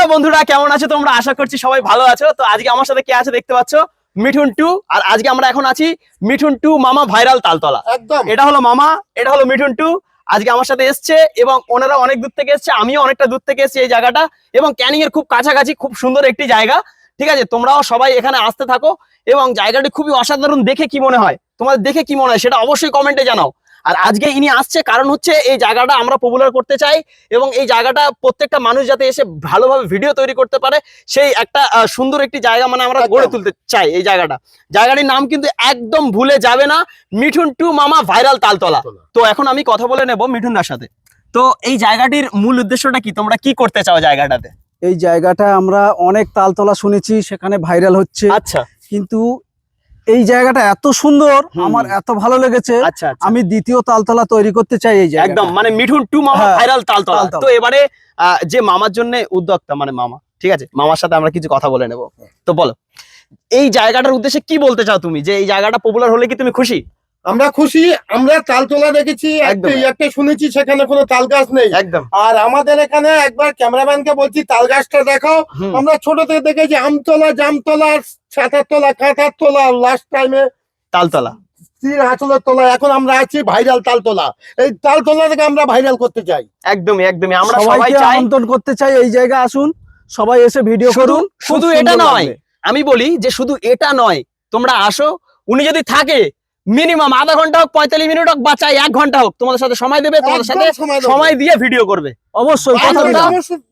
Hello বন্ধুরা কেমন আছো তোমরা? আশা করছি সবাই ভালো আছো। তো আজকে আমার সাথে কে আছে দেখতে পাচ্ছ? মিঠুন টু। আর আজকে আমরা এখন আছি মিঠুন টু মামা ভাইরাল তালতলা। একদম। এটা হলো মামা এটা হলো মিঠুন টু। আজকে আমার সাথে এসছে এবং ওনারা অনেক দূর থেকে এসছে আমিও অনেকটা দূর থেকে এসেছি এই জায়গাটা। এবং ক্যানিং এর খুব কাছাকাছি খুব সুন্দর একটি জায়গা। ঠিক আছে তোমরাও সবাই এখানে আসতে থাকো। এবং জায়গাটি খুবই অসাধারণ দেখে কি মনে হয়? তোমাদের দেখে কি মনে হয়? সেটা অবশ্যই কমেন্টে জানাও। আর আজকে ইনি আসছে কারণ হচ্ছে এই জায়গাটা আমরা পপুলার করতে চাই এবং এই জায়গাটা প্রত্যেকটা মানুষ যাতে এসে ভালোভাবে ভিডিও তৈরি করতে পারে সেই একটা সুন্দর একটি জায়গা মানে আমরা গড়ে তুলতে চাই এই জায়গাটা। জায়গাটির নাম কিন্তু একদম ভুলে যাবে না মিঠুন টু মামা ভাইরাল তালতলা। তো এখন আমি কথা বলে নেব মিঠুনদার সাথে। তো এই জায়গাটির মূল উদ্দেশ্যটা কি? তোমরা কি করতে চাও জায়গাটাতে? এই জায়গাটা আমরা অনেক তালতলা শুনেছি সেখানে ভাইরাল হচ্ছে। আচ্ছা। কিন্তু এই জায়গাটা এত সুন্দর আমার এত ভালো লেগেছে। আচ্ছা আচ্ছা। আমি দ্বিতীয় তালতলা তৈরি করতে চাই এই জায়গা একদম মানে মিঠুন টু মামা হ্যাঁ, ভাইরাল তালতলা। তালতলা। তো এবারে আহ, যে মামার জন্য উদ্যোক্তা মানে মামা ঠিক আছে? মামার সাথে আমরা কিছু কথা বলে নেব। তো বলো এই জায়গাটার উদ্দেশ্যে কি বলতে চাও তুমি? যে এই জায়গাটা পপুলার হলে কি তুমি খুশি? আমরা খুশি আমরা তালতলা দেখেছি একদম। একটা শুনেছি সেখানে কোনো তাল গাছ নেই। একদম। আর আমাদের এখানে একবার ক্যামেরাম্যানকে বলছি তাল গাছটা দেখাও। আমরা ছোট থেকে দেখেছি আমতলা জামতলা ছাতার তলা কাঁথার তলা লাস্ট টাইমে তালতলা স্ত্রীর তলা এখন আমরা আছি ভাইরাল তালতলা এই তালতলা থেকে আমরা ভাইরাল করতে চাই। একদমই একদমই। আমরা সবাই আমন্ত্রণ করতে চাই এই জায়গা আসুন সবাই এসে ভিডিও করুন শুধু এটা নয়। আমি বলি যে শুধু এটা নয় তোমরা আসো উনি যদি থাকে মিনিমাম আধা ঘণ্টা হোক পঁয়তাল্লিশ মিনিট হোক বা চাই এক ঘণ্টা হোক তোমাদের সাথে সময় দেবে তোমাদের সাথে সময় দিয়ে ভিডিও করবে। অবশ্যই। সমস্ত-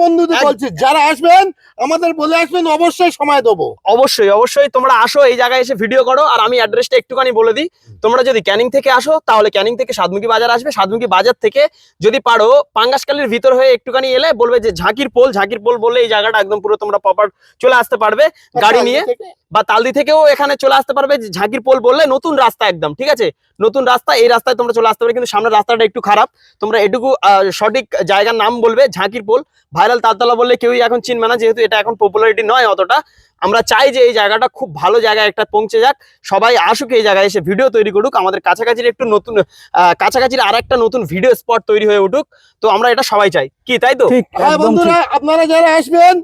বন্ধুদের বলছি যারা আসবেন আমাদের বলে আসবেন অবশ্যই সময় দেবো। অবশ্যই অবশ্যই তোমরা আসো এই জায়গায় এসে ভিডিও করো আর আমি অ্যাড্রেসটা একটুখানি বলে দিই। তোমরা যদি ক্যানিং থেকে আসো তাহলে ক্যানিং থেকে সাতমুখী বাজার আসবে। সাতমুখী বাজার থেকে যদি পারো পাঙ্গাসকালির ভিতর হয়ে একটুখানি এলে বলবে যে ঝাঁকির পোল ঝাঁকির পোল বলে এই জায়গাটা একদম পুরো তোমরা প্রপার চলে আসতে পারবে গাড়ি নিয়ে। বা তালদি থেকেও এখানে চলে আসতে পারবে। ঝাঁকির পোল বললে নতুন রাস্তা একদম ঠিক আছে? নতুন রাস্তা এই রাস্তায় তোমরা চলে আসতে পারবে কিন্তু সামনের রাস্তাটা একটু খারাপ। তোমরা এটুকু আহ, সঠিক জায়গার নাম বলবে ঝাঁকির পোল। ভাইরাল তালতলা বললে কেউই এখন চিনবে না যেহেতু এটা এখন পপুলারিটি নয় অতটা। আমরা চাই যে এই জায়গাটা খুব ভালো জায়গায় একটা পৌঁছে যাক। সবাই আসুক এই জায়গায় এসে ভিডিও তৈরি করুক। আমাদের কাছাকাছির একটু নতুন আহ, কাছাকাছির আর একটা নতুন ভিডিও স্পট তৈরি হয়ে উঠুক। তো আমরা এটা সবাই চাই। কি তাই তো? হ্যাঁ বন্ধুরা আপনারা যারা আসবেন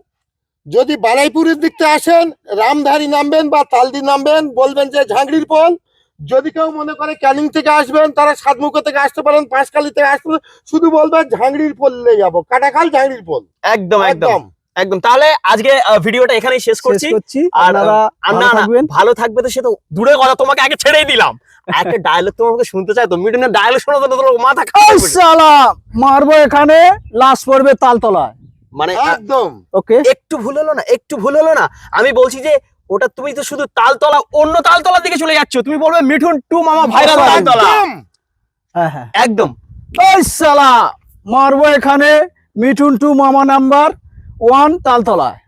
যদি বারাইপুরের দিক থেকে আসেন রামধারী নামবেন বা তালদি নামবেন বলবেন যে ঝাংড়ির পোল। যদি কেউ মনে করে ক্যানিং থেকে আসবেন তারা সাতমুখ থেকে আসতে পারেন পাঁচকালি থেকে আসতে পারেন শুধু বলবেন ঝাংড়ির পোলে যাব কাটাখাল ঝাংড়ির পোল। একদম একদম। একদম। তাহলে আজকে আহ, ভিডিওটা এখানেই শেষ করছি। আর ভালো না না ভালো থাকবে তো সে তো দূরে কথা তোমাকে আগে ছেড়েই দিলাম। একটা ডায়লগ তোমাকে শুনতে চাই তো মিডনের ডায়লগ শোনা তো মাথা। শালা মারবো এখানে লাশ পড়বে তালতলায়। মানে একদম। ওকে একটু ভুল হলো না একটু ভুল হলো না। আমি বলছি যে ওটা তুমি তো শুধু তালতলা অন্য তালতলার দিকে চলে যাচ্ছ। তুমি বলবে মিঠুন টু মামা ভাইরাল তালতলা। একদম। হ্যাঁ হ্যাঁ। একদম। ওই শালা মারবো এখানে মিঠুন টু মামা নাম্বার ওয়ান তালতলায়।